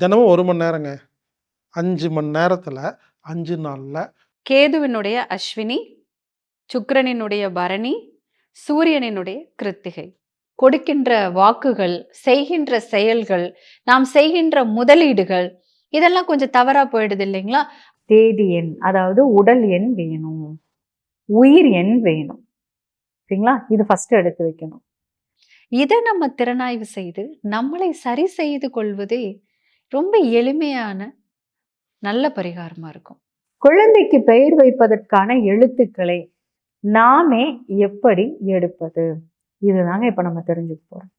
தினமும் 1 மணி நேரங்க. 5 மணி நேரத்துல 5 நாள்ல கேதுவினுடைய அஸ்வினி, சுக்கிரனினுடைய பரணி, சூரியனினுடைய கிருத்திகை. கொடுக்கின்ற வாக்குகள், செய்கின்ற செயல்கள், நாம் செய்கின்ற முதலீடுகள், இதெல்லாம் கொஞ்சம் தவறா போயிடுது இல்லைங்களா? தேதி எண், அதாவது உடல் எண் வேணும். உயிர் எண் வேணும். சரிங்களா? இது ஃபர்ஸ்ட் எடுத்து வைக்கணும். இத நம்ம திறனாய்வு செய்து, நம்மளை சரி செய்து கொள்வதே ரொம்ப எளிமையான, நல்ல பரிகாரமா இருக்கும். குழந்தைக்கு பெயர் வைப்பதற்கான எழுத்துக்களை நாமே எப்படி எடுப்பது? இதுதாங்க இப்ப நம்ம தெரிஞ்சுக்க போறோம்.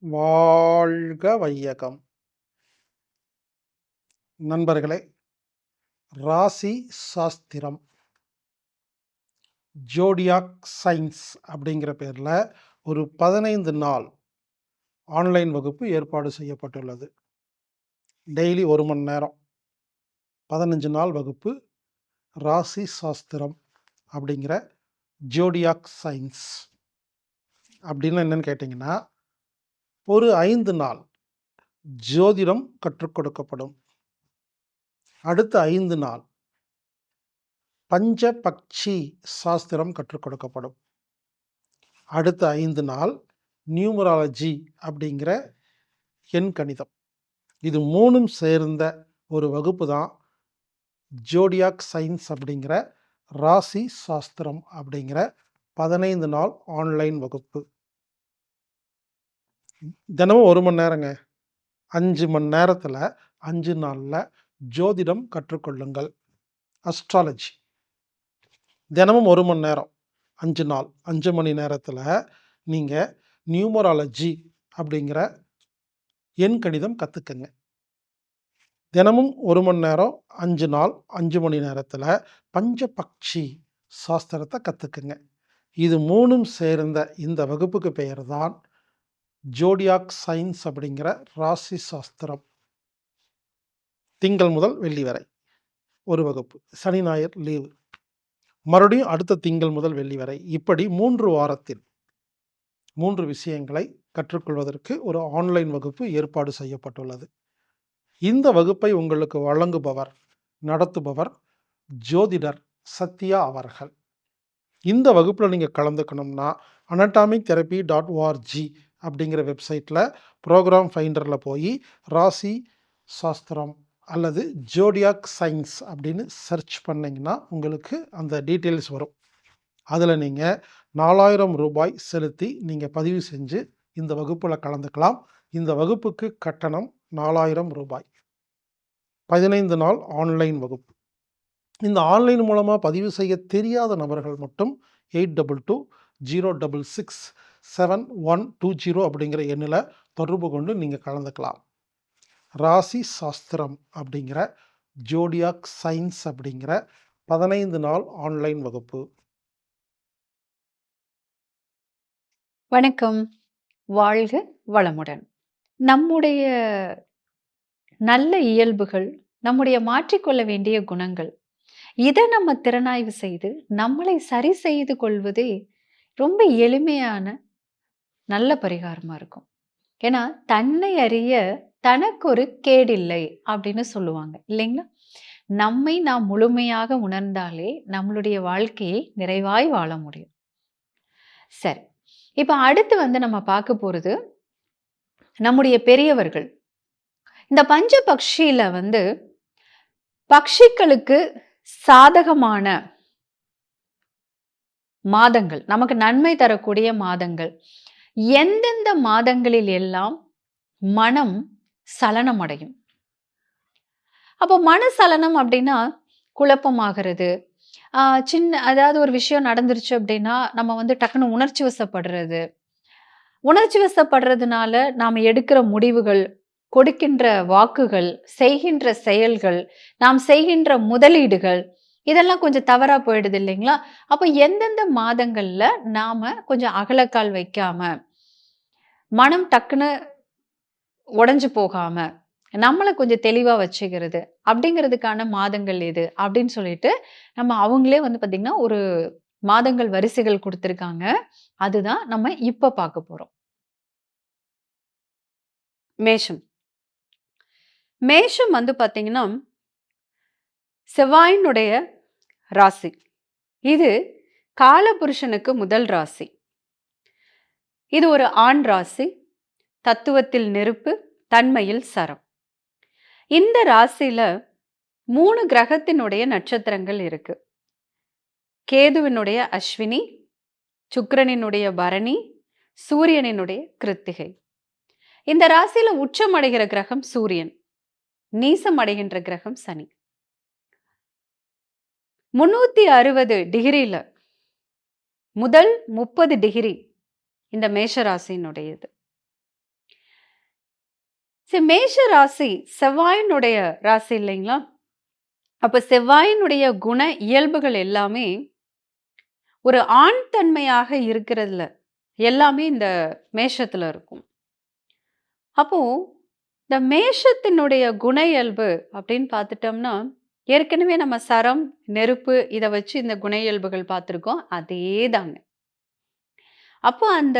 வாழ்க வையகம். நண்பர்களே, ராசி சாஸ்திரம் ஜோடியாக் சயின்ஸ் அப்படிங்கிற பேர்ல ஒரு 15 நாள் ஆன்லைன் வகுப்பு ஏற்பாடு செய்யப்பட்டுள்ளது. டெய்லி ஒரு மணி நேரம். 15 நாள் வகுப்பு ராசி சாஸ்திரம் அப்படிங்கிற ஜோடியாக் சயின்ஸ். அப்படின்னு என்னன்னு கேட்டிங்கன்னா ஒரு ஐந்து நாள் ஜோதிடம் கற்றுக் கொடுக்கப்படும். அடுத்த ஐந்து நாள் பஞ்சபக்ஷி சாஸ்திரம் கற்றுக் கொடுக்கப்படும். அடுத்த ஐந்து நாள் நியூமராலஜி அப்படிங்கிற எண் கணிதம். இது மூணும் சேர்ந்த ஒரு வகுப்பு தான் ஜோடியாக் சயின்ஸ் அப்படிங்கிற ராசி சாஸ்திரம் அப்படிங்கிற 15 நாள் ஆன்லைன் வகுப்பு. தினமும் ஒரு மணி நேரங்க. அஞ்சு மணி நேரத்தில் அஞ்சு நாளில் ஜோதிடம் கற்றுக்கொள்ளுங்கள். அஸ்ட்ராலஜி. தினமும் ஒரு மணி நேரம். அஞ்சு நாள். அஞ்சு மணி நேரத்தில் நீங்கள் நியூமராலஜி அப்படிங்கிற எண் கணிதம் கற்றுக்குங்க தினமும் ஒரு மணி நேரம், அஞ்சு நாள், அஞ்சு மணி நேரத்தில் பஞ்சபக்ஷி சாஸ்திரத்தை கற்றுக்குங்க இது மூணும் சேர்ந்த இந்த வகுப்புக்கு பெயர் தான் ஜோடியாக் சயின்ஸ் அப்படிங்கிற ராசி சாஸ்திரம். திங்கள் முதல் வெள்ளி வரை ஒரு வகுப்பு. சனி, ஞாயிறு லீவு. மறுபடியும் அடுத்த திங்கள் முதல் வெள்ளி வரை. இப்படி மூன்று வாரத்தில் மூன்று விஷயங்களை கற்றுக்கொள்வதற்கு ஒரு ஆன்லைன் வகுப்பு ஏற்பாடு செய்யப்பட்டுள்ளது. இந்த வகுப்பை உங்களுக்கு வழங்குபவர், நடத்துபவர் ஜோதிடர் சத்யா அவர்கள். இந்த வகுப்பில் நீங்கள் கலந்துக்கணும்னா, அனடாமிக் தெரபி டாட் ஓஆர்ஜி அப்படிங்கிற வெப்சைட்டில் ப்ரோக்ராம் ஃபைண்டரில் போய் ராசி சாஸ்திரம் அல்லது ஜோடியாக் சயின்ஸ் அப்படின்னு சர்ச் பண்ணிங்கன்னா உங்களுக்கு அந்த டீட்டெயில்ஸ் வரும். அதில் நீங்கள் நாலாயிரம் ரூபாய் செலுத்தி நீங்கள் பதிவு செஞ்சு இந்த வகுப்பில் கலந்துக்கலாம். இந்த வகுப்புக்கு கட்டணம் நாலாயிரம் ரூபாய் பதினைந்து நாள் ஆன்லைன் வகுப்பு. இந்த ஆன்லைன் மூலமாக பதிவு செய்ய தெரியாத நபர்கள் மட்டும் 8220667120 அப்படிங்கிற எண்ணில் தொடர்பு கொண்டு நீங்கள் கலந்துக்கலாம். ராசி சாஸ்திரம் அப்படிங்கிற ஜோடியாக் சயின்ஸ் அப்படிங்கிற 15 நாள் ஆன்லைன் வகுப்பு. வணக்கம். வாழ்க வளமுடன். நம்முடைய நல்ல இயல்புகள், நம்முடைய மாற்றிக்கொள்ள வேண்டிய குணங்கள், இதை நம்ம திறனாய்வு செய்து, நம்மளை சரி செய்து கொள்வதே ரொம்ப எளிமையான, நல்ல பரிகாரமாக இருக்கும். ஏன்னா, "தன்னை அறிய தனக்கொரு கேடில்லை" அப்படின்னு சொல்லுவாங்க. இல்லைங்களா? நம்மை நாம் முழுமையாக உணர்ந்தாலே, நம்மளுடைய வாழ்க்கையை நிறைவாய் வாழ முடியும். சரி. இப்போ அடுத்து வந்து நம்ம பார்க்க போகிறது நம்முடைய பெரியவர்கள். இந்த பஞ்ச பக்ஷியில் வந்து பக்ஷிகளுக்கு சாதகமான மாதங்கள், நமக்கு நன்மை தரக்கூடிய மாதங்கள். எந்தெந்த மாதங்களில் எல்லாம் மனம் சலனமடையும். அப்போ மனசலனம் அப்படின்னா, குழப்பமாகிறது. சின்ன அதாவது ஒரு விஷயம் நடந்துருச்சு அப்படின்னா, நம்ம வந்து டக்குன்னு உணர்ச்சி வசப்படுறது. உணர்ச்சி வசப்படுறதுனால நாம் எடுக்கிற முடிவுகள், கொடுக்கின்ற வாக்குகள், செய்கின்ற செயல்கள், நாம் செய்கின்ற முதலீடுகள், இதெல்லாம் கொஞ்சம் தவறாக போயிடுது இல்லைங்களா? அப்போ எந்தெந்த மாதங்களில் நாம் கொஞ்சம் அகலக்கால் வைக்காம, மனம் டக்குனு உடஞ்சு போகாமல் நம்மளை கொஞ்சம் தெளிவாக வச்சுக்கிறது, அப்படிங்கிறதுக்கான மாதங்கள் எது? அப்படின்னு சொல்லிட்டு, நம்ம அவங்களே வந்து பார்த்திங்கன்னா ஒரு மாதங்கள் வரிசைகள் கொடுத்துருக்காங்க அதுதான் நம்ம இப்போ பார்க்க போகிறோம் மேஷம். மேஷம் வந்து பார்த்தீங்கன்னா, செவ்வாயினுடைய ராசி. இது காலபுருஷனுக்கு முதல் ராசி. இது ஒரு ஆண் ராசி. தத்துவத்தில் நெருப்பு, தன்மையில் சரம். இந்த ராசியில மூணு கிரகத்தினுடைய நட்சத்திரங்கள் இருக்கு. கேதுவினுடைய அஸ்வினி, சுக்கிரனினுடைய பரணி, சூரியனினுடைய கிருத்திகை. இந்த ராசியில உச்சம் அடைகிற கிரகம் சூரியன். நீசம் அடைகின்ற கிரகம் சனி. முந்நூற்றி அறுபது டிகிரியில் முதல் 30 டிகிரி இந்த மேஷ ராசியினுடையது. சரி மேஷ ராசி செவ்வாயினுடைய ராசி இல்லைங்களா? அப்போ செவ்வாயினுடைய குண இயல்புகள் எல்லாமே ஒரு ஆண் தன்மையாக இருக்கிறதுல எல்லாமே இந்த மேஷத்தில் இருக்கும். அப்போ இந்த மேஷத்தினுடைய குண இயல்பு அப்படின்னு பார்த்துட்டோம்னா, ஏற்கனவே நம்ம சரம், நெருப்பு இதை வச்சு இந்த குண இயல்புகள் பார்த்துருக்கோம். அதேதாங்க. அப்போ அந்த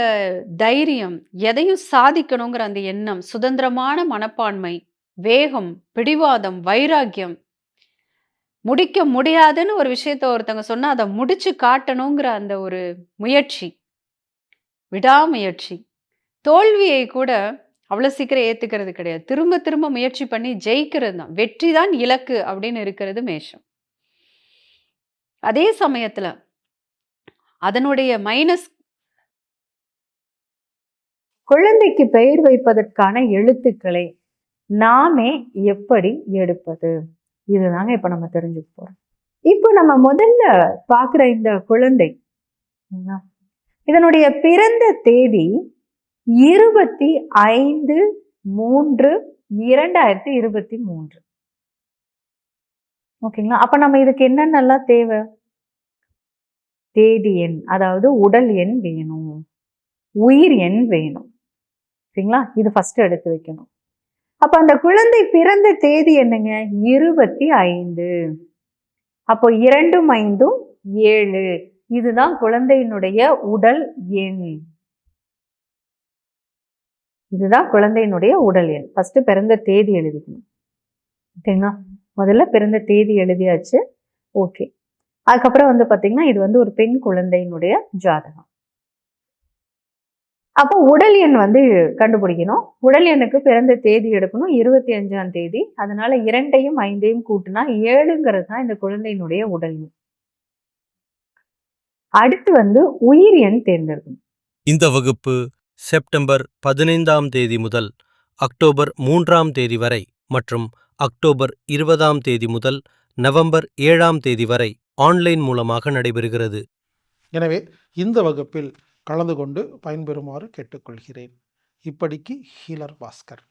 தைரியம், எதையும் சாதிக்கணுங்கிற அந்த எண்ணம், சுதந்திரமான மனப்பான்மை, வேகம், பிடிவாதம், வைராக்கியம். முடிக்க முடியாதுன்னு ஒரு விஷயத்த ஒருத்தவங்க சொன்னால் அதை முடிச்சு காட்டணுங்கிற அந்த ஒரு முயற்சி. விடாமுயற்சி. தோல்வியை கூட அவ்வளோ சீக்கிரம் ஏற்றுக்கிறது கிடையாது. திரும்ப திரும்ப முயற்சி பண்ணி ஜெயிக்கிறது தான். வெற்றி தான் இலக்கு அப்படின்னு இருக்கிறது மேஷம். அதே சமயத்தில் அதனுடைய மைனஸ் குழந்தைக்கு பெயர் வைப்பதற்கான எழுத்துக்களை நாமே எப்படி எடுப்பது? இதுதாங்க இப்போ நம்ம தெரிஞ்சுக்க போகிறோம் இப்போ நம்ம முதல்ல பார்க்குற இந்த குழந்தை இதனுடைய பிறந்த தேதி 25/3/2023 ஓகேங்களா? அப்போ நம்ம இதுக்கு என்னென்னலாம் தேவை? தேதி எண், அதாவது உடல் எண் வேணும். உயிர் எண் வேணும். சரிங்களா? இது ஃபஸ்ட்டு எடுத்து வைக்கணும். அப்போ அந்த குழந்தை பிறந்த தேதி என்னங்க? 25. அப்போ 2ம் 5ம் 7. இதுதான் குழந்தையினுடைய உடல் எண். இதுதான் குழந்தையினுடைய உடல் எண். ஃபஸ்ட்டு பிறந்த தேதி எழுதிக்கணும். ஓகேங்களா? முதல்ல பிறந்த தேதி எழுதியாச்சு. ஓகே. அதுக்கப்புறம் வந்து பார்த்தீங்கன்னா, இது வந்து ஒரு பெண் குழந்தையினுடைய ஜாதகம். அப்போ உடல் எண் வந்து கண்டுபிடிக்கணும். உடல் எண்ணுக்கு பிறந்த தேதி எடுக்கணும். 25ஆம் தேதி. அதனால 2யும் 5யும் கூட்டுனா 7ங்கிறது தான் இந்த குழந்தையினுடைய உடல் எண். அடுத்து வந்து உயிர் எண் தேர்ந்தெடுக்கணும். இந்த வகுப்பு செப்டம்பர் 15ஆம் தேதி முதல் அக்டோபர் 3ஆம் தேதி வரை மற்றும் அக்டோபர் 20ஆம் தேதி முதல் நவம்பர் 7ஆம் தேதி வரை ஆன்லைன் மூலமாக நடைபெறுகிறது. எனவே இந்த வகுப்பில் கலந்து கொண்டு பயன்பெறுமாறு கேட்டுக்கொள்கிறேன். இப்படிக்கு ஹீலர் பாஸ்கர்.